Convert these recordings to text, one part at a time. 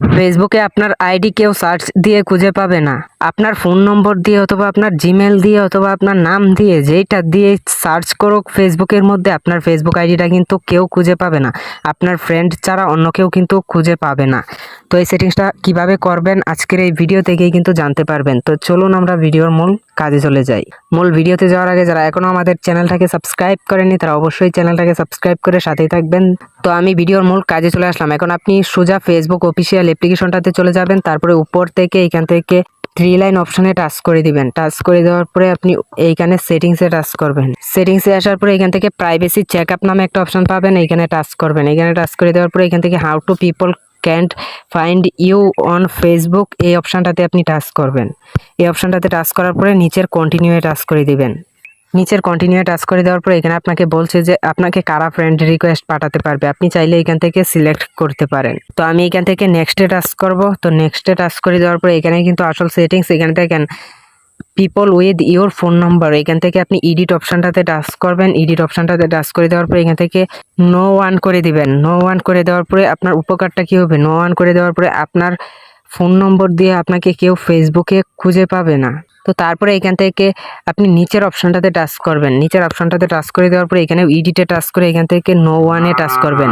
ফেসবুকে আপনার আইডি কেউ সার্চ দিয়ে খুঁজে পাবে না। আপনার ফোন নম্বর দিয়ে অথবা আপনার জিমেল দিয়ে অথবা আপনার নাম দিয়ে যেইটা দিয়ে সার্চ করুক ফেসবুকের মধ্যে, আপনার ফেসবুক আইডিটা কিন্তু কেউ খুঁজে পাবে না। আপনার ফ্রেন্ড ছাড়া অন্য কেউ কিন্তু খুঁজে পাবে না। তো এই সেটিংসটা কীভাবে করবেন আজকের এই ভিডিও থেকেই কিন্তু জানতে পারবেন। তো চলুন আমরা ভিডিওর মূল কাজে চলে যাই। মূল ভিডিওতে যাওয়ার আগে যারা এখনও আমাদের চ্যানেলটাকে সাবস্ক্রাইব করেনি তারা অবশ্যই চ্যানেলটাকে সাবস্ক্রাইব করে সাথেই থাকবেন। তো আমি ভিডিওর মূল কাজে চলে আসলাম। এখন আপনি সোজা ফেসবুক অফিসিয়াল অ্যাপ্লিকেশনটাতে চলে যাবেন, তারপরে উপর থেকে এখান থেকে থ্রি লাইন অপশনে টাচ করে দিবেন। টাচ করে দেওয়ার পরে আপনি এইখানে সেটিংসে টাচ করবেন। সেটিংসে আসার পরে এখান থেকে প্রাইভেসি চেক আপ নামে একটা অপশন পাবেন, এইখানে টাচ করবেন। এখানে টাচ করে দেওয়ার পরে এখান থেকে how to people can't find you on Facebook এই অপশানটাতে আপনি টাচ করবেন। এই অপশানটাতে টাচ করার পরে নিচের কন্টিনিউয়ে টাচ করে দিবেন। নিচের কন্টিনিউ টাচ করে দেওয়ার পরে এখানে আপনাকে বলছে যে আপনাকে কারা ফ্রেন্ড রিকোয়েস্ট পাঠাতে পারবে? আপনি চাইলে এখান থেকে সিলেক্ট করতে পারেন। তো আমি এখান থেকে নেক্সটে টাচ করব। তো নেক্সটে টাচ করে দেওয়ার পরে এখানে কিন্তু আসল সেটিংস এখানে দেখেন people with your phone number এখান থেকে আপনি ইডিট অপশানটাতে টাচ করবেন ইডিট অপশানটাতে টাচ করে দেওয়ার পরে এখান থেকে নো ওয়ান করে দিবেন। নো ওয়ান করে দেওয়ার পরে আপনার উপকারটা কী হবে? নো ওয়ান করে দেওয়ার পরে আপনার ফোন নম্বর দিয়ে আপনাকে কেউ ফেসবুকে খুঁজে পাবে না। তো তারপরে এখান থেকে আপনি নিচের অপশনটাতে টাচ করবেন। নিচের অপশনটাতে টাচ করে দেওয়ার পরে এখানে ইডিটে টাচ করে এখান থেকে নো ওয়ানে টাচ করবেন।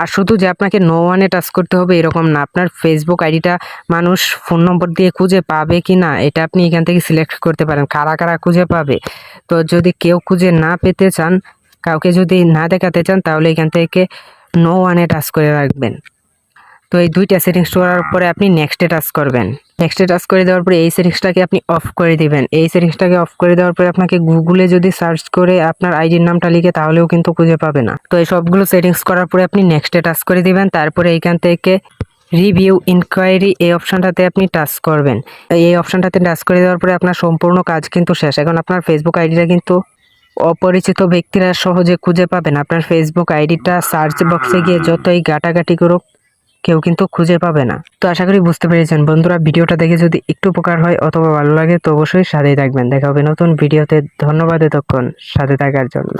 আর শুধু যে আপনাকে নো ওয়ানে টাচ করতে হবে এরকম না। আপনার ফেসবুক আইডিটা মানুষ ফোন নম্বর দিয়ে খুঁজে পাবে কি না, এটা আপনি এখান থেকে সিলেক্ট করতে পারেন। কারা কারা খুঁজে পাবে? তো যদি কেউ খুঁজে না পেতে চান, কাউকে যদি না দেখাতে চান, তাহলে এখান থেকে নো ওয়ানে টাচ করে রাখবেন। তো এই দুইটা সেটিংস করার পরে আপনি নেক্সটে টাচ করবেন। নেক্সটে টাচ করে দেওয়ার পরে এই সেটিংসটাকে আপনি অফ করে দিবেন। এই সেটিংসটাকে অফ করে দেওয়ার পরে আপনাকে গুগলে যদি সার্চ করে আপনার আইডির নামটা লিখে তাহলেও কিন্তু খুঁজে পাবে না। তো এই সবগুলো সেটিংস করার পরে আপনি নেক্সটে টাচ করে দিবেন, তারপরে এইখান থেকে রিভিউ ইনকোয়ারি এই অপশানটাতে আপনি টাচ করবেন। এই অপশানটাতে টাচ করে দেওয়ার পরে আপনার সম্পূর্ণ কাজ কিন্তু শেষ। এখন আপনার ফেসবুক আইডিটা কিন্তু অপরিচিত ব্যক্তিরা সহজে খুঁজে পাবেন। আপনার ফেসবুক আইডিটা সার্চ বক্সে গিয়ে যতই ঘাটাঘাটি করুক কেউ কিন্তু খুঁজে পাবে না। তো আশা করি বুঝতে পেরেছেন। বন্ধুরা, ভিডিওটা দেখে যদি একটু উপকার হয় অথবা ভালো লাগে, তো অবশ্যই সাথেই থাকবেন। দেখা হবে নতুন ভিডিওতে। ধন্যবাদ এতক্ষণ সাথে থাকার জন্য।